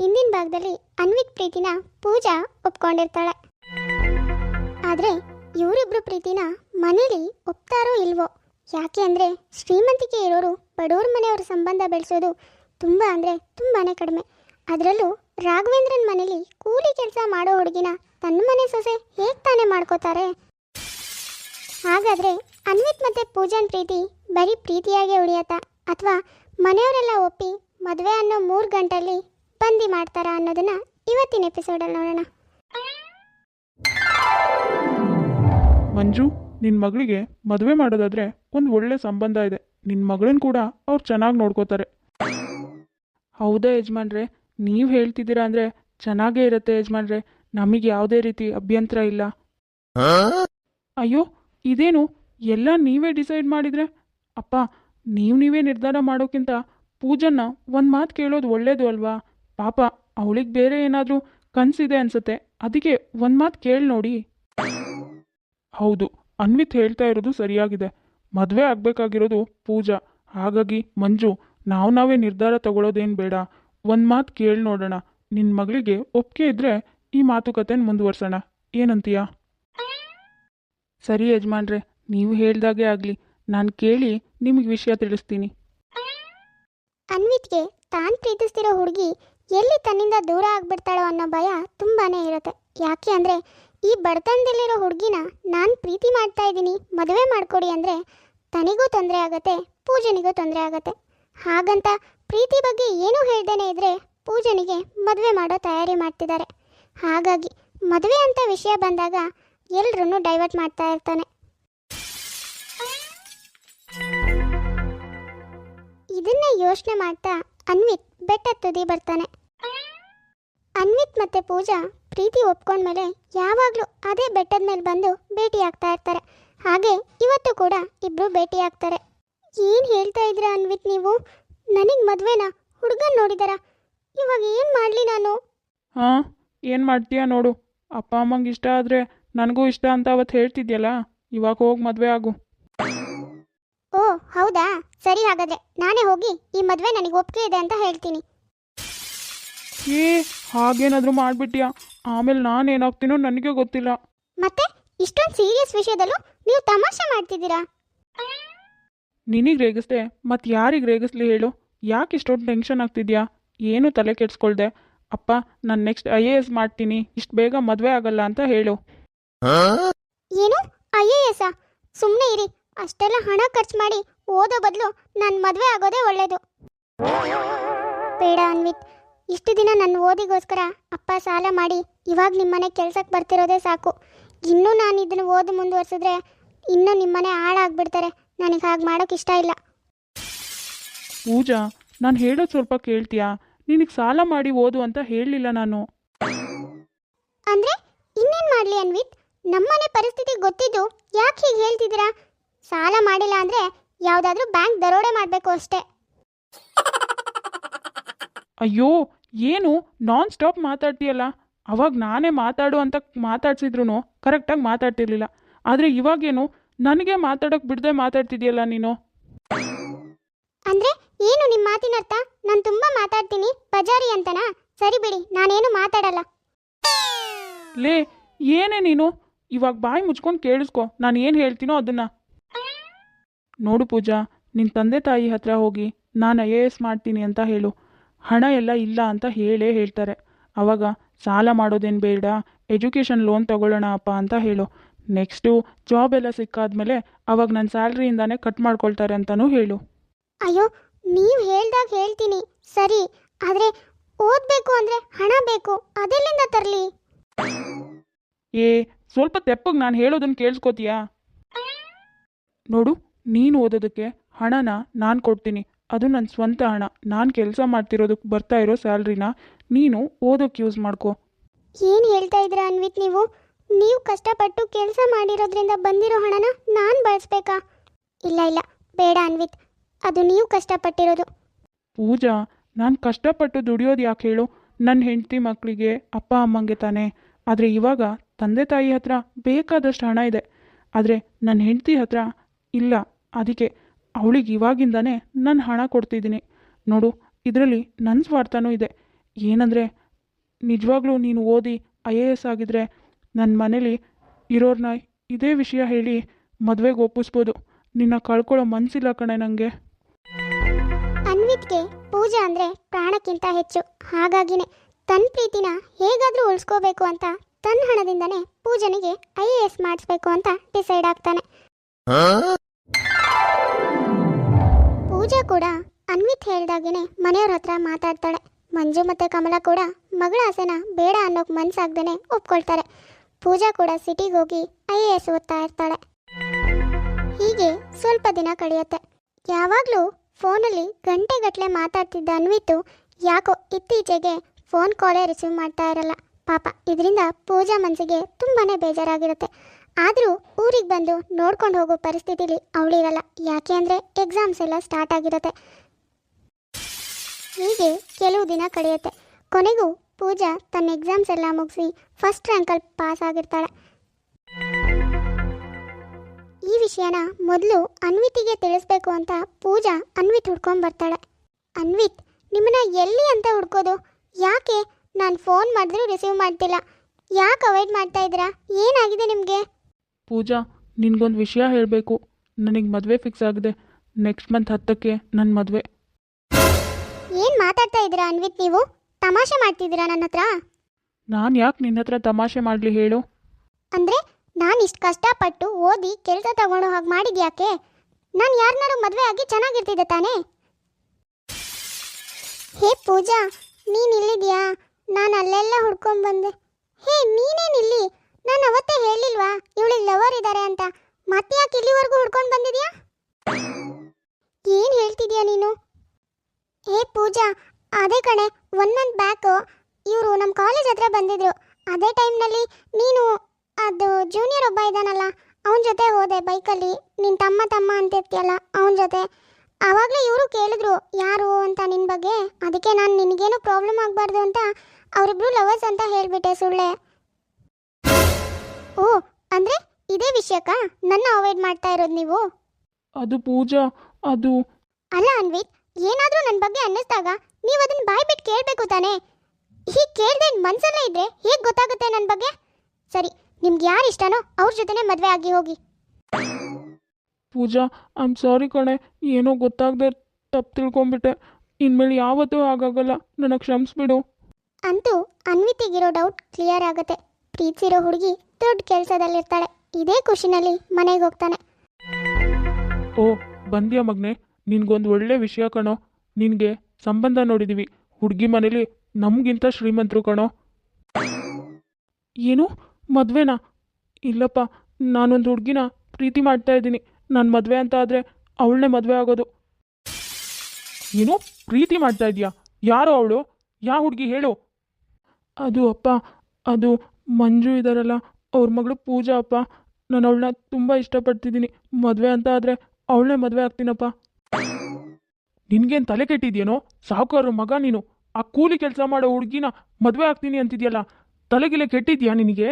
ಹಿಂದಿನ ಭಾಗದಲ್ಲಿ ಅನ್ವಿತ್ ಪ್ರೀತಿನ ಪೂಜಾ ಒಪ್ಕೊಂಡಿರ್ತಾಳೆ. ಆದರೆ ಇವರಿಬ್ರು ಪ್ರೀತಿನ ಮನೇಲಿ ಒಪ್ತಾರೋ ಇಲ್ವೋ? ಯಾಕೆ ಅಂದರೆ ಶ್ರೀಮಂತಿಕೆ ಇರೋರು ಬಡವ್ರ ಮನೆಯವ್ರ ಸಂಬಂಧ ಬೆಳೆಸೋದು ತುಂಬ ಅಂದರೆ ತುಂಬಾ ಕಡಿಮೆ. ಅದರಲ್ಲೂ ರಾಘವೇಂದ್ರನ್ ಮನೇಲಿ ಕೂಲಿ ಕೆಲಸ ಮಾಡೋ ಹುಡುಗಿನ ತನ್ನ ಮನೆ ಸೊಸೆ ಹೇಗೆ ತಾನೇ ಮಾಡ್ಕೋತಾರೆ? ಹಾಗಾದರೆ ಅನ್ವಿತ್ ಮತ್ತು ಪೂಜಾನ್ ಪ್ರೀತಿ ಬರೀ ಪ್ರೀತಿಯಾಗೆ ಉಳಿಯತ್ತಾ? ಅಥವಾ ಮನೆಯವರೆಲ್ಲ ಒಪ್ಪಿ ಮದುವೆ ಅನ್ನೋ ಮೂರು ಗಂಟಲ್ಲಿ ಬಂದಿ ಮಾಡ್ತಾರ ಅನ್ನೋದನ್ನ ಇವತ್ತಿನ ಎಪಿಸೋಡಲ್ಲಿ ನೋಡೋಣ. ಮಂಜು ನಿನ್ನ ಮಗಳಿಗೆ ಮದುವೆ ಮಾಡೋದಾದ್ರೆ ಒಂದು ಒಳ್ಳೆ ಸಂಬಂಧ ಇದೆ. ನಿನ್ನ ಮಗಳನ್ನ ಕೂಡ ಅವ್ರು ಚೆನ್ನಾಗಿ ನೋಡ್ಕೋತಾರೆ. ಹೌದಾ ಯಜಮಾನ್ರೆ? ನೀವು ಹೇಳ್ತಿದ್ದೀರಾ ಅಂದ್ರೆ ಚೆನ್ನಾಗೇ ಇರುತ್ತೆ ಯಜಮಾನ್ರೆ. ನಮಗೆ ಯಾವುದೇ ರೀತಿ ಅಭ್ಯಂತರ ಇಲ್ಲ. ಅಯ್ಯೋ, ಇದೇನು? ಎಲ್ಲ ನೀವೇ ಡಿಸೈಡ್ ಮಾಡಿದ್ರೆ? ಅಪ್ಪ, ನೀವು ನೀವೇ ನಿರ್ಧಾರ ಮಾಡೋಕ್ಕಿಂತ ಪೂಜನ್ನ ಒಂದು ಮಾತು ಕೇಳೋದು ಒಳ್ಳೇದು ಅಲ್ವಾ? ಪಾಪ, ಅವಳಿಗೆ ಬೇರೆ ಏನಾದರೂ ಕನಸಿದೆ ಅನ್ಸುತ್ತೆ. ಅದಕ್ಕೆ ಒಂದು ಮಾತು ಕೇಳಿ ನೋಡಿ. ಹೌದು, ಅನ್ವಿತ್ ಹೇಳ್ತಾ ಇರೋದು ಸರಿಯಾಗಿದೆ. ಮದುವೆ ಆಗಬೇಕಾಗಿರೋದು ಪೂಜಾ. ಹಾಗಾಗಿ, ಮಂಜು, ನಾವು ನಾವೇ ನಿರ್ಧಾರ ತಗೊಳ್ಳೋದೇನು ಬೇಡ. ಒಂದು ಮಾತು ಕೇಳಿ ನೋಡೋಣ. ನಿನ್ನ ಮಗಳಿಗೆ ಒಪ್ಪಿಗೆ ಇದ್ದರೆ ಈ ಮಾತುಕತೆನ ಮುಂದುವರ್ಸೋಣ. ಏನಂತೀಯ? ಸರಿ ಯಜಮಾನ್ರೆ, ನೀವು ಹೇಳ್ದಾಗೆ ಆಗಲಿ. ನಾನು ಕೇಳಿ ನಿಮಗೆ ವಿಷಯ ತಿಳಿಸ್ತೀನಿ. ಅನ್ವಿತ್ಗೆ ತಾನು ಪ್ರೀತಿಸ್ತಿರೋ ಹುಡುಗಿ ಎಲ್ಲಿ ತನ್ನಿಂದ ದೂರ ಆಗ್ಬಿಡ್ತಾಳೋ ಅನ್ನೋ ಭಯ ತುಂಬಾನೇ ಇರುತ್ತೆ. ಯಾಕೆ ಅಂದರೆ ಈ ಬಡತನದಲ್ಲಿರೋ ಹುಡುಗಿನ ನಾನು ಪ್ರೀತಿ ಮಾಡ್ತಾ ಇದ್ದೀನಿ, ಮದುವೆ ಮಾಡಿಕೊಡಿ ಅಂದರೆ ತನಿಗೂ ತೊಂದರೆ ಆಗತ್ತೆ, ಪೂಜನಿಗೂ ತೊಂದರೆ ಆಗತ್ತೆ. ಹಾಗಂತ ಪ್ರೀತಿ ಬಗ್ಗೆ ಏನೂ ಹೇಳ್ದೇನೆ ಇದ್ರೆ ಪೂಜನಿಗೆ ಮದುವೆ ಮಾಡೋ ತಯಾರಿ ಮಾಡ್ತಿದ್ದಾರೆ. ಹಾಗಾಗಿ ಮದುವೆ ಅಂತ ವಿಷಯ ಬಂದಾಗ ಎಲ್ರೂ ಡೈವರ್ಟ್ ಮಾಡ್ತಾ ಇರ್ತಾನೆ. ಇದನ್ನ ಯೋಚನೆ ಮಾಡ್ತಾ ಅನ್ವಿತ್ ಬೆಟ್ಟ ತುದಿ ಬರ್ತಾನೆ. ಅನ್ವಿತ್ ಮತ್ತೆ ಪೂಜಾ ಪ್ರೀತಿ ಒಪ್ಕೊಂಡ್ಮೇಲೆ ಯಾವಾಗಲೂ ಅದೇ ಬೆಟ್ಟದ ಮೇಲೆ ಬಂದು ಭೇಟಿ ಆಗ್ತಾ ಇರ್ತಾರೆ. ಹಾಗೆ ಇವತ್ತು ಕೂಡ ಇಬ್ರು ಭೇಟಿ ಆಗ್ತಾರೆ ಏನು ಹೇಳ್ತಾ ಇದ್ದೀರಾ ಅನ್ವಿತ್ ನೀವು? ನನಗೆ ಮದುವೆನಾ ಹುಡುಗನ್ ನೋಡಿದಾರ. ಇವಾಗ ಏನು ಮಾಡಲಿ ನಾನು? ಹಾಂ ಏನು ಮಾಡ್ತೀಯಾ ನೋಡು. ಅಪ್ಪ ಅಮ್ಮಂಗೆ ಇಷ್ಟ ಆದರೆ ನನಗೂ ಇಷ್ಟ ಅಂತ ಅವತ್ತು ಹೇಳ್ತಿದ್ಯಲ್ಲ ಇವಾಗ ಹೋಗಿ ಮದುವೆ ಆಗು. ಓ ಹೌದಾ? ಸರಿ ಹಾಗಾದ್ರೆ ನಾನೇ ಹೋಗಿ ಈ ಮದುವೆ ನನಗೆ ಒಪ್ಪಿಗೆ ಇದೆ ಅಂತ ಹೇಳ್ತೀನಿ. ಏ ಹಾಗೇನಾದರೂ ಮಾಡಿಬಿಟ್ಯಾ? ಆಮೇಲೆ ನಾನು ಏನಾಗ್ತೀನೋ ನನಗೆ ಗೊತ್ತಿಲ್ಲ. ಮತ್ತೆ ಇಷ್ಟೊಂದು ಸೀರಿಯಸ್ ವಿಷಯದಲ್ಲೂ ನೀವು ತಮಾಷೆ ಮಾಡ್ತಿದ್ದೀರಾ? ನಿನಗೆ ರೇಗಿಸ್ದೆ ಮತ್ತು ಯಾರಿಗೆ ರೇಗಿಸ್ಲಿ ಹೇಳು? ಯಾಕೆ ಇಷ್ಟೊಂದು ಟೆನ್ಷನ್ ಆಗ್ತಿದ್ಯಾ? ಏನು ತಲೆ ಕೆಡ್ಸ್ಕೊಳ್ದೆ? ಅಪ್ಪ ನಾನು ನೆಕ್ಸ್ಟ್ ಐ ಎ ಎಸ್ ಮಾಡ್ತೀನಿ. ಇಷ್ಟು ಬೇಗ ಮದುವೆ ಆಗಲ್ಲ ಅಂತ ಹೇಳು. ಏನು? ಐ ಎ ಎಸ್ ಸುಮ್ಮನೆ ಇರಿ. ಅಷ್ಟೆಲ್ಲ ಹಣ ಖರ್ಚು ಮಾಡಿ ಓದೋ ಬದಲು ನನ್ನ ಮದುವೆ ಆಗೋದೇ ಒಳ್ಳೆಯದು ಬೇಡ ಅನ್ವಿತ್. ಇಷ್ಟು ದಿನ ನನ್ನ ಓದಿಗೋಸ್ಕರ ಅಪ್ಪ ಸಾಲ ಮಾಡಿ ಇವಾಗ ನಿಮ್ಮನೆ ಕೆಲ್ಸಕ್ಕೆ ಬರ್ತಿರೋದೇ ಸಾಕು. ಇನ್ನೂ ನಾನು ಇದನ್ನು ಓದಿ ಮುಂದುವರ್ಸಿದ್ರೆ ಇನ್ನೂ ನಿಮ್ಮನೆ ಹಾಳಾಗ್ಬಿಡ್ತಾರೆ. ನನಗೆ ಹಾಗೆ ಮಾಡೋಕೆ ಇಷ್ಟ ಇಲ್ಲ. ಪೂಜಾ ನಾನು ಹೇಳೋದು ಸ್ವಲ್ಪ ಕೇಳ್ತೀಯಾ? ನಿನಗೆ ಸಾಲ ಮಾಡಿ ಓದು ಅಂತ ಹೇಳಲಿಲ್ಲ ನಾನು. ಅಂದ್ರೆ ಇನ್ನೇನು ಮಾಡಲಿ ಅನ್ವಿತ್? ನಮ್ಮನೆ ಪರಿಸ್ಥಿತಿ ಗೊತ್ತಿದ್ದು ಯಾಕೆ ಹೀಗೆ ಹೇಳ್ತಿದ್ದೀರಾ? ಸಾಲ ಮಾಡಿಲ್ಲ ಅಂದ್ರೆ ಯಾವುದಾದ್ರೂ ಬ್ಯಾಂಕ್ ದರೋಡೆ ಮಾಡಬೇಕು ಅಷ್ಟೇ. ಅಯ್ಯೋ ಏನು? ನಾನ್ ಸ್ಟಾಪ್ ಮಾತಾಡ್ತೀಯಲ್ಲ? ಅವಾಗ ನಾನೇ ಮಾತಾಡು ಅಂತ ಮಾತಾಡ್ಸಿದ್ರು ಕರೆಕ್ಟಾಗಿ ಮಾತಾಡ್ತಿರ್ಲಿಲ್ಲ. ಆದರೆ ಇವಾಗೇನು? ನನಗೆ ಮಾತಾಡೋಕೆ ಬಿಡದೆ ಮಾತಾಡ್ತಿದ್ಯಲ್ಲ ನೀನು? ಅಂದ್ರೆ ಏನು ನಿಮ್ಮ ಮಾತಿನ ಅರ್ಥ? ನಾನು ತುಂಬಾ ಮಾತಾಡ್ತೀನಿ ಬಜಾರಿ ಅಂತನಾ? ಸರಿ ಬಿಡಿ ನಾನೇನು ಮಾತಾಡಲ್ಲ. ಲೇ ಏನೇ ನೀನು? ಇವಾಗ ಬಾಯಿ ಮುಚ್ಕೊಂಡು ಕೇಳಿಸ್ಕೊ ನಾನು ಏನು ಹೇಳ್ತೀನೋ ಅದನ್ನ. ನೋಡು ಪೂಜಾ ನಿನ್ನ ತಂದೆ ತಾಯಿ ಹತ್ರ ಹೋಗಿ ನಾನು ಐ ಎ ಎಸ್ ಮಾಡ್ತೀನಿ ಅಂತ ಹೇಳು. ಹಣ ಎಲ್ಲ ಇಲ್ಲ ಅಂತ ಹೇಳೇ ಹೇಳ್ತಾರೆ. ಅವಾಗ ಸಾಲ ಮಾಡೋದೇನು ಬೇಡ ಎಜುಕೇಷನ್ ಲೋನ್ ತಗೊಳ್ಳೋಣ ಅಪ್ಪ ಅಂತ ಹೇಳು. ನೆಕ್ಸ್ಟು ಜಾಬ್ ಎಲ್ಲ ಸಿಕ್ಕಾದ್ಮೇಲೆ ಅವಾಗ ನನ್ನ ಸ್ಯಾಲ್ರಿಯಿಂದಾನೇ ಕಟ್ ಮಾಡ್ಕೊಳ್ತಾರೆ ಅಂತಲೂ ಹೇಳು. ಅಯ್ಯೋ ನೀವು ಹೇಳ್ದಾಗ ಹೇಳ್ತೀನಿ. ಸರಿ ಆದರೆ ಓದಬೇಕು ಅಂದರೆ ಹಣ ಬೇಕು ಅದೆಲ್ಲಿಂದ ತರಲಿ? ಏ ಸ್ವಲ್ಪ ತೆಪ್ಪಗೆ ನಾನು ಹೇಳೋದನ್ನು ಕೇಳಿಸ್ಕೋತೀಯಾ? ನೋಡು ನೀನು ಓದೋದಕ್ಕೆ ಹಣನ ನಾನು ಕೊಡ್ತೀನಿ. ಅದು ನನ್ನ ಸ್ವಂತ ಹಣ. ನಾನು ಕೆಲಸ ಮಾಡ್ತಿರೋದಕ್ಕೆ ಬರ್ತಾ ಇರೋ ಸ್ಯಾಲ್ರಿನ ನೀನು ಓದೋಕ್ಕೆ ಯೂಸ್ ಮಾಡ್ಕೋ. ಏನು ಹೇಳ್ತಾ ಇದ್ದೀರಾ ಅನ್ವಿತ್ ನೀವು? ನೀವು ಕಷ್ಟಪಟ್ಟು ಕೆಲಸ ಮಾಡಿರೋದ್ರಿಂದ ಬಂದಿರೋ ಹಣನ ನಾನು ಬಳಸ್ಬೇಕಾ? ಇಲ್ಲ ಇಲ್ಲ. ಬೇಡ ಅನ್ವಿತ್. ಅದು ನೀವು ಕಷ್ಟಪಟ್ಟಿರೋದು. ಪೂಜಾ ನಾನು ಕಷ್ಟಪಟ್ಟು ದುಡಿಯೋದು ಯಾಕೆ ಹೇಳು? ನನ್ನ ಹೆಂಡತಿ ಮಕ್ಕಳಿಗೆ ಅಪ್ಪ ಅಮ್ಮಂಗೆ ತಾನೆ. ಆದರೆ ಇವಾಗ ತಂದೆ ತಾಯಿ ಹತ್ರ ಬೇಕಾದಷ್ಟು ಹಣ ಇದೆ. ಆದರೆ ನನ್ನ ಹೆಂಡತಿ ಹತ್ರ ಇಲ್ಲ. ಅದಕ್ಕೆ ಅವಳಿಗೆ ಇವಾಗಿಂದಾನೇ ನಾನು ಹಣ ಕೊಡ್ತಿದ್ದೀನಿ. ನೋಡು ಇದರಲ್ಲಿ ನನ್ನ ಸ್ವಾರ್ಥನೂ ಇದೆ. ಏನಂದರೆ ನಿಜವಾಗ್ಲೂ ನೀನು ಓದಿ ಐ ಎ ಎಸ್ ಆಗಿದ್ರೆ ನನ್ನ ಮನೇಲಿ ಇರೋರನ್ನ ಇದೇ ವಿಷಯ ಹೇಳಿ ಮದುವೆಗೆ ಒಪ್ಪಿಸ್ಬೋದು. ನಿನ್ನ ಕಳ್ಕೊಳ್ಳೋ ಮನಸ್ಸಿಲ್ಲ ಕಣೆ ನನಗೆ ಅನ್ವಿತ್ಗೆ ಪೂಜಾ ಅಂದರೆ ಪ್ರಾಣಕ್ಕಿಂತ ಹೆಚ್ಚು. ಹಾಗಾಗಿನೇ ತನ್ನ ಪ್ರೀತಿನ ಹೇಗಾದರೂ ಉಳಿಸ್ಕೋಬೇಕು ಅಂತ ತನ್ನ ಹಣದಿಂದನೇ ಪೂಜನಿಗೆ ಐ ಎ ಎಸ್ ಮಾಡಿಸ್ಬೇಕು ಅಂತ ಡಿಸೈಡ್ ಆಗ್ತಾನೆ. ಪೂಜಾ ಕೂಡ ಅನ್ವಿತ್ ಹೇಳ್ದಾಗೇನೆ ಮನೆಯವ್ರ ಹತ್ರ ಮಾತಾಡ್ತಾಳೆ. ಮಂಜು ಮತ್ತೆ ಕಮಲ ಕೂಡ ಮಗಳ ಆಸೆನ ಬೇಡ ಅನ್ನೋಕ್ ಮನ್ಸಾಗ್ದೇನೆ ಒಪ್ಕೊಳ್ತಾರೆ. ಪೂಜಾ ಕೂಡ ಸಿಟಿಗೆ ಹೋಗಿ ಐ ಎ ಎಸ್ ಓದ್ತಾ ಇರ್ತಾಳೆ. ಹೀಗೆ ಸ್ವಲ್ಪ ದಿನ ಕಳೆಯುತ್ತೆ. ಯಾವಾಗಲೂ ಫೋನಲ್ಲಿ ಗಂಟೆಗಟ್ಟಲೆ ಮಾತಾಡ್ತಿದ್ದ ಅನ್ವಿತು ಯಾಕೋ ಇತ್ತೀಚೆಗೆ ಫೋನ್ ಕಾಲೇ ರಿಸೀವ್ ಮಾಡ್ತಾ ಇರಲ್ಲ. ಪಾಪ, ಇದರಿಂದ ಪೂಜಾ ಮನಸ್ಸಿಗೆ ತುಂಬಾನೇ ಬೇಜಾರಾಗಿರುತ್ತೆ. ಆದರೂ ಊರಿಗೆ ಬಂದು ನೋಡ್ಕೊಂಡು ಹೋಗೋ ಪರಿಸ್ಥಿತಿಲಿ ಅವಳಿರಲ್ಲ ಯಾಕೆ ಅಂದರೆ ಎಕ್ಸಾಮ್ಸ್ ಎಲ್ಲ ಸ್ಟಾರ್ಟ್ ಆಗಿರುತ್ತೆ. ಹೀಗೆ ಕೆಲವು ದಿನ ಕಳೆಯುತ್ತೆ. ಕೊನೆಗೂ ಪೂಜಾ ತನ್ನ ಎಕ್ಸಾಮ್ಸ್ ಎಲ್ಲ ಮುಗಿಸಿ ಫಸ್ಟ್ ರ್ಯಾಂಕಲ್ಲಿ ಪಾಸ್ ಆಗಿರ್ತಾಳೆ. ಈ ವಿಷಯನ ಮೊದಲು ಅನ್ವಿತಿಗೆ ತಿಳಿಸ್ಬೇಕು ಅಂತ ಪೂಜಾ ಅನ್ವಿತ್ ಹುಡ್ಕೊಂಬರ್ತಾಳೆ ಅನ್ವಿತ್, ನಿಮ್ಮನ್ನ ಎಲ್ಲಿ ಅಂತ ಹುಡ್ಕೋದು? ಯಾಕೆ? ನಾನು ಫೋನ್ ಮಾಡಿದ್ರೂ ರಿಸೀವ್ ಮಾಡ್ತಿಲ್ಲ. ಯಾಕೆ ಅವಾಯ್ಡ್ ಮಾಡ್ತಾ ಇದ್ದೀರಾ? ಏನಾಗಿದೆ ನಿಮಗೆ? ಪೂಜಾ ನಿನಗೊಂದು ವಿಷಯ ಹೇಳಬೇಕು. ನನಗೆ ಮದುವೆ ಫಿಕ್ಸ್ ಆಗಿದೆ. ನೆಕ್ಸ್ಟ್ ಮಂತ್ ಹತ್ತಕ್ಕೆ ನನ್ನ ಮದುವೆ. ಏನು ಮಾತಾಡ್ತಾ ಇದ್ದೀರಾ ಅನ್ವಿತ್ ನೀವು? ತಮಾಷೆ ಮಾಡ್ತಿದ್ದೀರಾ ನನ್ನ ಹತ್ರ? ನಾನು ಯಾಕೆ ನಿನ್ನ ಹತ್ರ ತಮಾಷೆ ಮಾಡಲಿ ಹೇಳು. ಅಂದರೆ ನಾನು ಇಷ್ಟು ಕಷ್ಟಪಟ್ಟು ಓದಿ ಕೆಲಸ ತಗೊಂಡು ಹಾಗೆ ಮಾಡಿದ್ಯಾಕೆ ನಾನು ಯಾರನ್ನಾರು ಮದುವೆ ಆಗಿ ಚೆನ್ನಾಗಿರ್ತಿದ್ದೆ ತಾನೇ? ಹೇ ಪೂಜಾ ನೀನು ಇಲ್ಲಿದ್ಯಾ? ನಾನು ಅಲ್ಲೆಲ್ಲ ಹುಡ್ಕೊಂಡ್ ಬಂದೆ. ಹೇ ನೀನೇನು ಇಲ್ಲಿ? ನಾನು ಅವತ್ತೇ ಹೇಳಿಲ್ವಾ? ಇವಳಿಗೆ ಲವರ್ ಇದ್ದಾರೆ ಅಂತ. ಮತ್ತೆ ಯಾಕೆ ಇಲ್ಲಿವರೆಗೂ ಹುಡ್ಕೊಂಡು ಬಂದಿದ್ಯಾ? ಏನು ಹೇಳ್ತಿದ್ಯಾ ನೀನು? ಹೇ ಪೂಜಾ, ಅದೇ ಕಣೆ ಒನ್ ಮಂತ್ ಬ್ಯಾಕು ಇವರು ನಮ್ಮ ಕಾಲೇಜ್ ಹತ್ರ ಬಂದಿದ್ರು. ಅದೇ ಟೈಮ್ನಲ್ಲಿ ನೀನು, ಅದು ಜೂನಿಯರ್ ಒಬ್ಬ ಇದ್ದಾನಲ್ಲ, ಅವನ ಜೊತೆ ಹೋದೆ ಬೈಕಲ್ಲಿ ನಿನ್ನ ತಮ್ಮ ತಮ್ಮ ಅಂತ ಅಂತಿರ್ತೀಯಲ್ಲ ಅವನ ಜೊತೆ. ಆವಾಗಲೇ ಇವರು ಕೇಳಿದ್ರು, ಯಾರು ಅಂತ ನಿನ್ನ ಬಗ್ಗೆ? ಅದಕ್ಕೆ ನಾನು ನಿನಗೇನು ಪ್ರಾಬ್ಲಮ್ ಆಗಬಾರ್ದು ಅಂತ ಅವರಿಬ್ರು ಲವರ್ಸ್ ಅಂತ ಹೇಳಿಬಿಟ್ಟೆ ಸುಳ್ಳೆ. ಅಂದರೆ ಇದೇ ವಿಷಯಕ್ಕ ನನ್ನ ಅವಾಯ್ಡ್ ಮಾಡ್ತಾ ಇರೋದು ನೀವು? ಅದು ಪೂಜಾ ಅದು. ಅಲ್ಲ ಅನ್ವಿತ್ ಏನಾದರೂ ನನ್ನ ಬಗ್ಗೆ ಅನ್ನಿಸ್ದಾಗ ನೀವು ಅದನ್ನ ಬಾಯ್ ಬಿಟ್ಟು ಕೇಳಬೇಕು ತಾನೇ? ಹೀಗೆ ಕೇಳದೆ ಮನ್ಸಲ್ಲೇ ಇದ್ರೆ ಹೇಗೆ ಗೊತ್ತಾಗುತ್ತೆ ನನ್ನ ಬಗ್ಗೆ? ಸರಿ ನಿಮ್ಗೆ ಯಾರು ಇಷ್ಟನೋ ಅವ್ರ ಜೊತೆನೇ ಮದುವೆ ಆಗಿ ಹೋಗಿ. ಪೂಜಾ ಐ ಆಮ್ ಸಾರಿ ಕಣೆ ಏನೋ ಗೊತ್ತಾಗದೆ ತಪ್ಪು ತಿಳ್ಕೊಂಬಿಟ್ಟೆ ಇನ್ಮೇಲೆ ಯಾವತ್ತೂ ಹಾಗಾಗಲ್ಲ ನನಗೆ ಕ್ಷಮಿಸ್ಬಿಡು. ಅಂತೂ ಅನ್ವಿತಿಗಿರೋ ಡೌಟ್ ಕ್ಲಿಯರ್ ಆಗುತ್ತೆ. ಪ್ರೀತಿಸಿರೋ ಹುಡುಗಿ ದೊಡ್ಡ ಕೆಲಸದಲ್ಲಿರ್ತಾಳೆ. ಇದೇ ಖುಷಿನಲ್ಲಿ ಮನೆಗೆ ಹೋಗ್ತಾನೆ. ಓ, ಬಂದ್ಯಾ ಮಗ್ನೆ? ನಿನ್ಗೊಂದು ಒಳ್ಳೆ ವಿಷಯ ಕಣೋ. ನಿನಗೆ ಸಂಬಂಧ ನೋಡಿದೀವಿ. ಹುಡುಗಿ ಮನೇಲಿ ನಮಗಿಂತ ಶ್ರೀಮಂತರು ಕಣೋ. ಏನು? ಮದುವೆನಾ? ಇಲ್ಲಪ್ಪ, ನಾನೊಂದು ಹುಡುಗಿನ ಪ್ರೀತಿ ಮಾಡ್ತಾ ಇದ್ದೀನಿ. ನನ್ನ ಮದುವೆ ಅಂತ ಆದರೆ ಅವಳನ್ನೇ ಮದುವೆ ಆಗೋದು. ಏನು ಪ್ರೀತಿ ಮಾಡ್ತಾ ಇದೀಯಾ? ಯಾರು ಅವಳು? ಯಾವ ಹುಡುಗಿ ಹೇಳು. ಅದು ಅಪ್ಪ, ಅದು ಮಂಜು ಇದ್ದಾರಲ್ಲ ಅವ್ರ ಮಗಳು ಪೂಜಾ ಅಪ್ಪ. ನಾನು ಅವಳನ್ನ ತುಂಬ ಇಷ್ಟಪಡ್ತಿದ್ದೀನಿ. ಮದುವೆ ಅಂತ ಆದರೆ ಅವಳನ್ನೇ ಮದುವೆ ಆಗ್ತೀನಪ್ಪ. ನಿನಗೇನು ತಲೆ ಕೆಟ್ಟಿದ್ಯೇನೋ? ಸಾವುಕಾರ ಮಗ ನೀನು. ಆ ಕೂಲಿ ಕೆಲಸ ಮಾಡೋ ಹುಡುಗಿನ ಮದುವೆ ಆಗ್ತೀನಿ ಅಂತಿದ್ಯಲ್ಲ ತಲೆಗಿಲೆ ಕೆಟ್ಟಿದ್ಯಾ ನಿನಗೆ?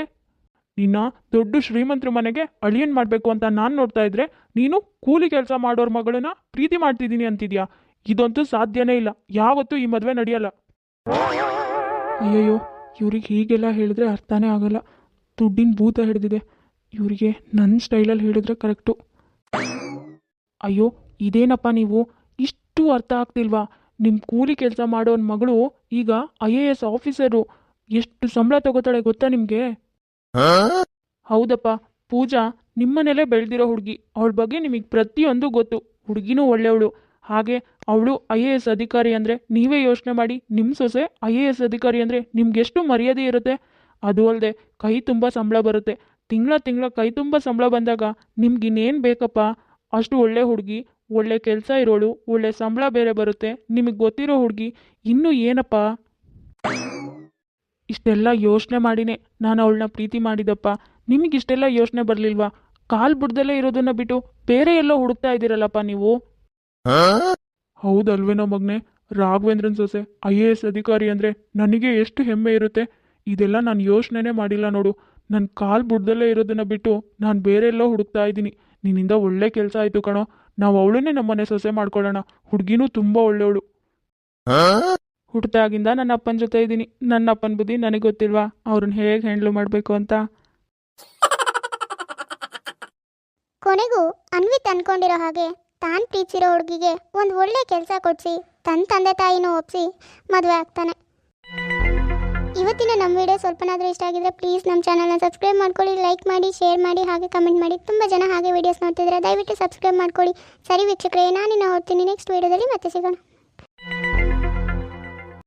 ನಿನ್ನ ದೊಡ್ಡ ಶ್ರೀಮಂತರ ಮನೆಗೆ ಅಳಿಯನ್ ಮಾಡಬೇಕು ಅಂತ ನಾನು ನೋಡ್ತಾ ಇದ್ರೆ ನೀನು ಕೂಲಿ ಕೆಲಸ ಮಾಡೋರ ಮಗಳನ್ನ ಪ್ರೀತಿ ಮಾಡ್ತಿದ್ದೀನಿ ಅಂತಿದ್ಯಾ? ಇದಂತೂ ಸಾಧ್ಯನೇ ಇಲ್ಲ. ಯಾವತ್ತೂ ಈ ಮದುವೆ ನಡೆಯಲ್ಲ. ಅಯ್ಯಯ್ಯೋ, ಇವ್ರಿಗೆ ಹೀಗೆಲ್ಲ ಹೇಳಿದ್ರೆ ಅರ್ಥನೇ ಆಗಲ್ಲ. ದುಡ್ಡಿನ ಭೂತ ಹಿಡಿದಿದೆ. ಇವರಿಗೆ ನನ್ನ ಸ್ಟೈಲಲ್ಲಿ ಹೇಳಿದ್ರೆ ಕರೆಕ್ಟು ಅಯ್ಯೋ, ಇದೇನಪ್ಪ ನೀವು? ಇಷ್ಟು ಅರ್ಥ ಆಗ್ತಿಲ್ವಾ? ನಿಮ್ಮ ಕೂಲಿ ಕೆಲಸ ಮಾಡೋನ್ ಮಗಳು ಈಗ ಐ ಎ ಎಸ್ ಆಫೀಸರು ಎಷ್ಟು ಸಂಬಳ ತಗೋತಾಳೆ ಗೊತ್ತಾ ನಿಮಗೆ? ಹೌದಪ್ಪ, ಪೂಜಾ ನಿಮ್ಮನೇಲೆ ಬೆಳೆದಿರೋ ಹುಡುಗಿ. ಅವಳ ಬಗ್ಗೆ ನಿಮಗೆ ಪ್ರತಿಯೊಂದು ಗೊತ್ತು. ಹುಡುಗಿನೂ ಒಳ್ಳೆಯವಳು ಹಾಗೆ ಅವಳು ಐ ಎ ಎಸ್ ಅಧಿಕಾರಿ ಅಂದರೆ ನೀವೇ ಯೋಚನೆ ಮಾಡಿ ನಿಮ್ಮ ಸೊಸೆ ಐ ಎ ಎಸ್ ಅಧಿಕಾರಿ ಅಂದರೆ ನಿಮ್ಗೆಷ್ಟು ಮರ್ಯಾದೆ ಇರುತ್ತೆ? ಅದು ಅಲ್ಲದೆ ಕೈ ತುಂಬ ಸಂಬಳ ಬರುತ್ತೆ. ತಿಂಗಳ ತಿಂಗಳ ಕೈ ತುಂಬ ಸಂಬಳ ಬಂದಾಗ ನಿಮ್ಗೆ ಇನ್ನೇನು ಬೇಕಪ್ಪ? ಅಷ್ಟು ಒಳ್ಳೆ ಹುಡುಗಿ, ಒಳ್ಳೆ ಕೆಲಸ ಇರೋಳು, ಒಳ್ಳೆ ಸಂಬಳ ಬೇರೆ ಬರುತ್ತೆ. ನಿಮಗೆ ಗೊತ್ತಿರೋ ಹುಡುಗಿ ಇನ್ನೂ ಏನಪ್ಪ? ಇಷ್ಟೆಲ್ಲ ಯೋಚನೆ ಮಾಡಿನೇ ನಾನು ಅವಳನ್ನ ಪ್ರೀತಿ ಮಾಡಿದಪ್ಪ. ನಿಮಗಿಷ್ಟೆಲ್ಲ ಯೋಚನೆ ಬರಲಿಲ್ವಾ? ಕಾಲ್ ಬುಡ್ದಲ್ಲೇ ಇರೋದನ್ನ ಬಿಟ್ಟು ಬೇರೆ ಎಲ್ಲೋ ಹುಡುಕ್ತಾ ಇದ್ದೀರಲ್ಲಪ್ಪ ನೀವು? ಹೌದಲ್ವೇನೋ ಮಗ್ನೆ. ರಾಘವೇಂದ್ರನ್ ಸೊಸೆ, ಐ ಎ ಎಸ್ ಅಧಿಕಾರಿ ಅಂದರೆ ನನಗೆ ಎಷ್ಟು ಹೆಮ್ಮೆ ಇರುತ್ತೆ. ಇದೆಲ್ಲ ನಾನು ಯೋಚನೆನೇ ಮಾಡಿಲ್ಲ ನೋಡು. ನನ್ನ ಕಾಲು ಬುಡ್ದಲ್ಲೇ ಇರೋದನ್ನು ಬಿಟ್ಟು ನಾನು ಬೇರೆ ಎಲ್ಲೋ ಹುಡುಕ್ತಾ ಇದ್ದೀನಿ. ನಿನ್ನಿಂದ ಒಳ್ಳೆ ಕೆಲಸ ಆಯಿತು ಕಣೋ. ನಾವು ಅವಳನ್ನೇ ನಮ್ಮನೆ ಸೊಸೆ ಮಾಡ್ಕೊಳ್ಳೋಣ. ಹುಡುಗಿನೂ ತುಂಬ ಒಳ್ಳೆಯವಳು. ಹುಟ್ಟಿದಾಗಿಂದ ನನ್ನ ಅಪ್ಪನ ಜೊತೆ ಇದ್ದೀನಿ. ನನ್ನ ಅಪ್ಪನ ಬುದ್ಧಿ ನನಗೆ ಗೊತ್ತಿಲ್ವಾ? ಅವ್ರನ್ನ ಹೇಗೆ ಹ್ಯಾಂಡ್ಲ್ ಮಾಡಬೇಕು ಅಂತ? ಕೊನೆಗೂ ಅನ್ವಿತ್ ಅನ್ಕೊಂಡಿರೋ ಹಾಗೆ ತಾನು ಪ್ರೀತಿಸಿರೋ ಹುಡುಗಿಗೆ ಒಂದು ಒಳ್ಳೆ ಕೆಲಸ ಕೊಡಿಸಿ ತನ್ನ ತಂದೆ ತಾಯಿನೂ ಒಪ್ಪಿಸಿ ಮದುವೆ ಆಗ್ತಾನೆ. ಇವತ್ತಿನ ನಮ್ಮ ವಿಡಿಯೋ ಸ್ವಲ್ಪನಾದರೂ ಇಷ್ಟ ಆಗಿದ್ರೆ ಪ್ಲೀಸ್ ನಮ್ಮ ಚಾನಲ್ನ ಸಬ್ಸ್ಕ್ರೈಬ್ ಮಾಡ್ಕೊಳ್ಳಿ ಲೈಕ್ ಮಾಡಿ ಶೇರ್ ಮಾಡಿ, ಹಾಗೆ ಕಮೆಂಟ್ ಮಾಡಿ. ತುಂಬ ಜನ ಹಾಗೆ ವಿಡಿಯೋಸ್ ನೋಡ್ತಿದ್ರೆ ದಯವಿಟ್ಟು ಸಬ್ಸ್ಕ್ರೈಬ್ ಮಾಡ್ಕೊಳ್ಳಿ. ಸರಿ ವೀಕ್ಷಕರೇ, ನಾನಿನ್ನ ಹೋಗ್ತೀನಿ ನೆಕ್ಸ್ಟ್ ವಿಡಿಯೋದಲ್ಲಿ ಮತ್ತೆ ಸಿಗೋಣ.